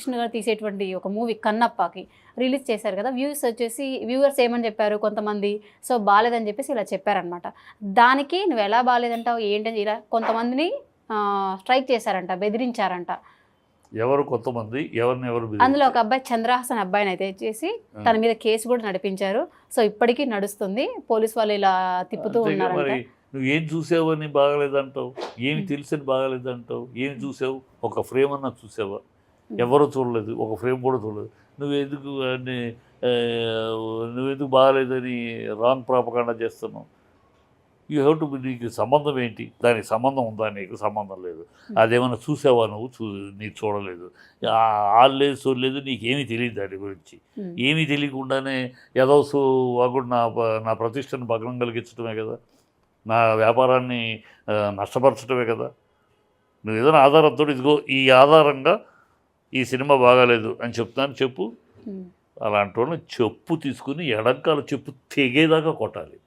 బాలకృష్ణ గారు తీసేటువంటి ఒక movie కన్నప్పకి release చేశారు కదా. వ్యూస్ వచ్చేసి వ్యూవర్స్ ఏమని చెప్పారు కొంతమంది? సో బాగాలేదని చెప్పేసి ఇలా చెప్పారనమాట దానికి నువ్వు ఎలా బాగాలేదంటావు ఏంటని ఇలా కొంతమందిని స్ట్రైక్ చేశారంట బెదిరించారంట. ఎవరు కొంతమంది ఎవరిని ఎవరు అందులో ఒక అబ్బాయి చంద్రహాసన్ అబ్బాయిని అయితే చేసి తన మీద కేసు కూడా నడిపించారు. సో ఇప్పటికీ నడుస్తుంది. పోలీస్ వాళ్ళు ఇలా తిప్పుతూ మరి నువ్వు ఏం చూసావని బాగలేదంటావు? ఏమి తెలుసని బాగలేదంటావు? ఏమి చూసావు? ఒక ఫ్రేమ్ అన్నా చూసావా? ఎవరు చూడలేదు ఒక ఫ్రేమ్ కూడా చూడలేదు. నువ్వు ఎందుకు అని ఆ, నువ్వెందుకు బాగలేదని రాంగ్ ప్రాపకాండ చేస్తున్నావు? యూ హ్యావ్ టు నీకు సంబంధం ఏంటి? దానికి సంబంధం ఉందా? నీకు సంబంధం లేదు. అదేమన్నా చూసావా నువ్వు? చూ నీకు చూడలేదు. ఆడలేదు చూడలేదు నీకేమీ తెలియదు దాని గురించి. ఏమీ తెలియకుండానే ఏదో సో వాగుడు నా నా ప్రతిష్టను భగ్నం కలిగించడమే కదా? నా వ్యాపారాన్ని నష్టపరచడమే కదా? నువ్వు ఏదైనా ఆధారంతో ఇదిగో ఈ ఆధారంగా ఈ సినిమా బాగాలేదు అని చెప్తాను చెప్పు. అలాంటి వాళ్ళని చెప్పు తీసుకుని ఎడంకాల చెప్పు తెగేదాకా కొట్టాలి